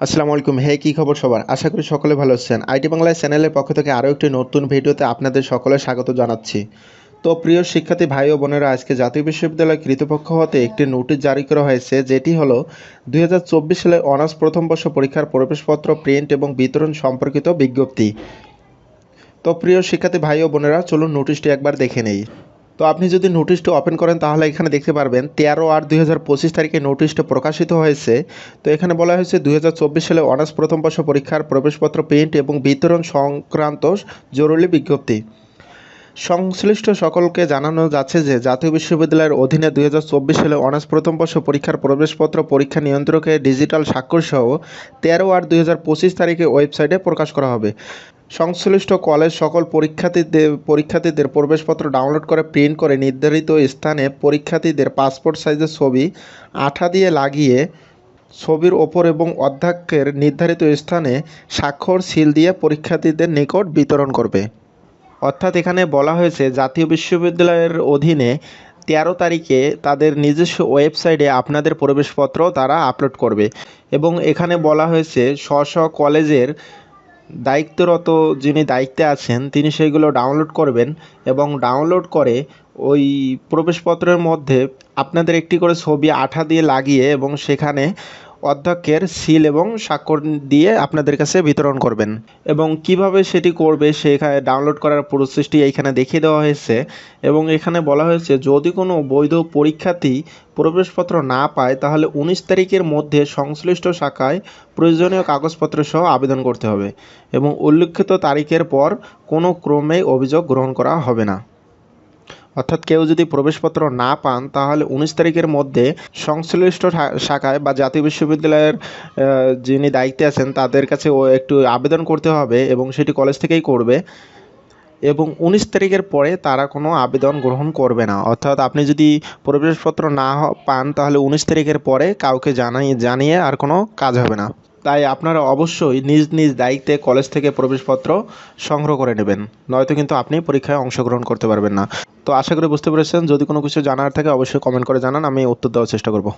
আসসালামু আলাইকুম। হে, কী খবর সবার? আশা করি সকলে ভালো আছেন। আইটি বাংলায় চ্যানেলের পক্ষ থেকে আরও একটি নতুন ভিডিওতে আপনাদের সকলে স্বাগত জানাচ্ছি। তো প্রিয় শিক্ষার্থী ভাই ও বোনেরা, আজকে জাতীয় বিশ্ববিদ্যালয় কৃতপক্ষ হতে একটি নোটিশ জারি করা হয়েছে, যেটি হলো দুই সালের অনার্স প্রথম বর্ষ পরীক্ষার প্রবেশপত্র, প্রিন্ট এবং বিতরণ সম্পর্কিত বিজ্ঞপ্তি। তো প্রিয় শিক্ষার্থী ভাই ও বোনেরা, চলুন নোটিশটি একবার দেখে নেই। তো আপনি যদি নোটিশটি ওপেন করেন, তাহলে এখানে দেখতে পারবেন তেরো আট দুই হাজার পঁচিশ তারিখে নোটিশটি প্রকাশিত হয়েছে। তো এখানে বলা হয়েছে দুই হাজার চব্বিশ সালে অনার্স প্রথম বর্ষ পরীক্ষার প্রবেশপত্র প্রিন্ট এবং বিতরণ সংক্রান্ত জরুরি বিজ্ঞপ্তি। সংশ্লিষ্ট সকলকে জানানো যাচ্ছে যে জাতীয় বিশ্ববিদ্যালয়ের অধীনে দুই হাজার চব্বিশ সালে অনার্স প্রথম বর্ষ পরীক্ষার প্রবেশপত্র পরীক্ষা নিয়ন্ত্রকের ডিজিটাল স্বাক্ষর সহ তেরো আট দুই তারিখে ওয়েবসাইটে প্রকাশ করা হবে। সংশ্লিষ্ট কলেজ সকল পরীক্ষার্থীদের পরীক্ষার্থীদের প্রবেশপত্র ডাউনলোড করে, প্রিন্ট করে নির্ধারিত স্থানে পরীক্ষার্থীদের পাসপোর্ট সাইজের ছবি আঠা দিয়ে লাগিয়ে ছবির ওপর এবং অধ্যক্ষের নির্ধারিত স্থানে স্বাক্ষর সিল দিয়ে পরীক্ষার্থীদের নিকট বিতরণ করবে। অর্থাৎ এখানে বলা হয়েছে, জাতীয় বিশ্ববিদ্যালয়ের অধীনে তেরো তারিখে তাদের নিজস্ব ওয়েবসাইটে আপনাদের প্রবেশপত্র তারা আপলোড করবে এবং এখানে বলা হয়েছে, স্ব স্ব কলেজের দায়িত্বরত যিনি দায়িত্বে আছেন, তিনি সেগুলো ডাউনলোড করবেন এবং ডাউনলোড করে ওই প্রবেশপত্রের মধ্যে আপনাদের একটি করে ছবি আঠা দিয়ে লাগিয়ে এবং সেখানে অধ্যক্ষের সিল এবং স্বাক্ষর দিয়ে আপনাদের কাছে বিতরণ করবেন। এবং কীভাবে সেটি করবে সেখানে ডাউনলোড করার প্রসেসটি এইখানে দেখিয়ে দেওয়া হয়েছে। এবং এখানে বলা হয়েছে, যদি কোনো বৈধ পরীক্ষার্থী প্রবেশপত্র না পায়, তাহলে উনিশ তারিখের মধ্যে সংশ্লিষ্ট শাখায় প্রয়োজনীয় কাগজপত্র সহ আবেদন করতে হবে। এবং উল্লিখিত তারিখের পর কোনো ক্রমেই অভিযোগ গ্রহণ করা হবে না। অর্থাৎ কেউ যদি প্রবেশপত্র না পান, তাহলে উনিশ তারিখের মধ্যে সংশ্লিষ্ট শাখায় বা জাতীয় বিশ্ববিদ্যালয়ের যিনি দায়িত্বে আছেন, তাদের কাছে ও একটু আবেদন করতে হবে এবং সেটি কলেজ থেকেই করবে। এবং উনিশ তারিখের পরে তারা কোনো আবেদন গ্রহণ করবে না। অর্থাৎ আপনি যদি প্রবেশপত্র না পান, তাহলে উনিশ তারিখের পরে কাউকে জানাই, জানিয়ে আর কোনো কাজ হবে না। তাই আপনারা অবশ্যই নিজ নিজ দায়িত্বে কলেজ থেকে প্রবেশপত্র সংগ্রহ করে নেবেন। নয়তো কিন্তু আপনি পরীক্ষায় অংশগ্রহণ করতে পারবেন না। তো আশা করি বুঝতে পেরেছেন। যদি কোনো কিছু জানার থাকে অবশ্যই কমেন্ট করে জানান, আমি উত্তর দেওয়ার চেষ্টা করব।